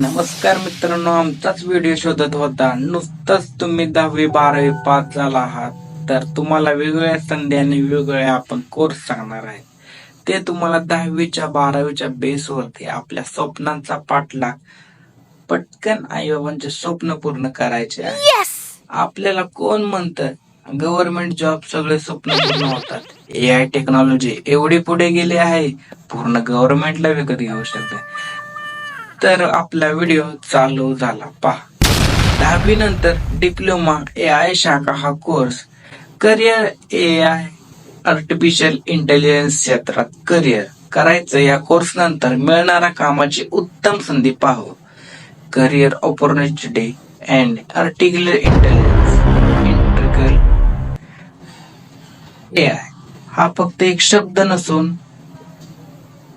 नमस्कार मित्रांनो आमचाच व्हिडिओ शोधत होता. नुसतंच तुम्ही दहावी बारावी पास झाला आहात. तर तुम्हाला वेगवेगळ्या संधी आणि वेगवेगळे आपण कोर्स सांगणार आहे. ते तुम्हाला दहावीच्या बारावीच्या बेसवरती आपल्या स्वप्नांचा पाठलाग पटकन आईबाबांचे स्वप्न पूर्ण करायचे आहे. आपल्याला कोण म्हणतं? गव्हर्नमेंट जॉब सगळे स्वप्न पूर्ण होतात. ए आय टेक्नॉलॉजी एवढी पुढे गेली आहे. पूर्ण गव्हर्नमेंटला विकत घेऊ शकते. तर आपला व्हिडिओ चालू झाला. पहा. दहावी नंतर डिप्लोमा ए आय शाखा हा course career A I artificial intelligence क्षेत्रात करिअर करायचं. या कोर्स नंतर मिळणाऱ्या कामाची उत्तम संधी पाहू. Career opportunity and articular intelligence integral A I हा फक्त एक शब्द नसून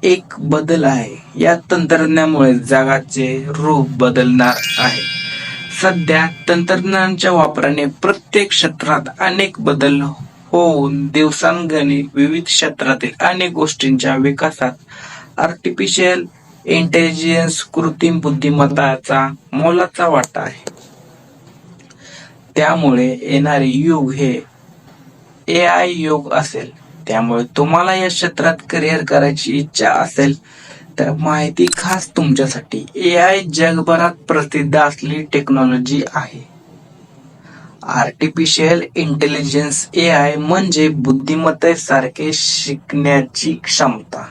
एक बदल आहे. या तंत्रज्ञानामुळे जगाचे रूप बदलणार आहे. सध्या तंत्रज्ञानाच्या वापराने प्रत्येक क्षेत्रात अनेक बदल होऊन दिवसांगणिक विविध क्षेत्रातील अनेक गोष्टींच्या विकासात आर्टिफिशियल इंटेलिजन्स कृत्रिम बुद्धिमत्ताचा मोलाचा वाटा आहे. त्यामुळे येणारे युग हे ए आय युग असेल. त्यामुळे तुम्हाला या क्षेत्रात करिअर करायची इच्छा असेल तर माहिती खास तुमच्यासाठी ए आय जगभरात प्रसिद्ध असलेली टेक्नॉलॉजी आहे. आर्टिफिशियल इंटेलिजन्स ए आय म्हणजे बुद्धिमत्तेसारखे शिकण्याची क्षमता.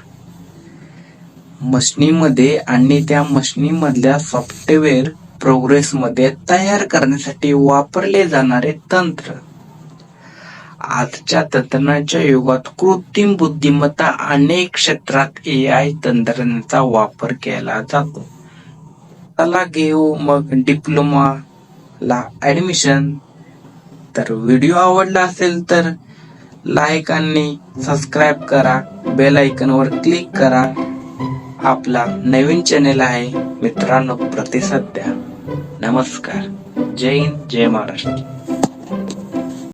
मशनीमध्ये आणि त्या मशनीमधल्या सॉफ्टवेअर प्रोग्रेसमध्ये तयार करण्यासाठी वापरले जाणारे तंत्र. आजच्या तंत्रज्ञानाच्या युगात कृत्रिम बुद्धिमत्ता अनेक क्षेत्रात ए आय तंत्रज्ञानाचा वापर केला जातो. त्याला घेऊ मग डिप्लोमा ला ऍडमिशन तर व्हिडिओ आवडला असेल तर लाईक आणि सबस्क्राईब करा. बेल आयकनवर क्लिक करा. आपला नवीन चॅनेल आहे मित्रांनो प्रतिसाद द्या. नमस्कार. जय हिंद जय महाराष्ट्र.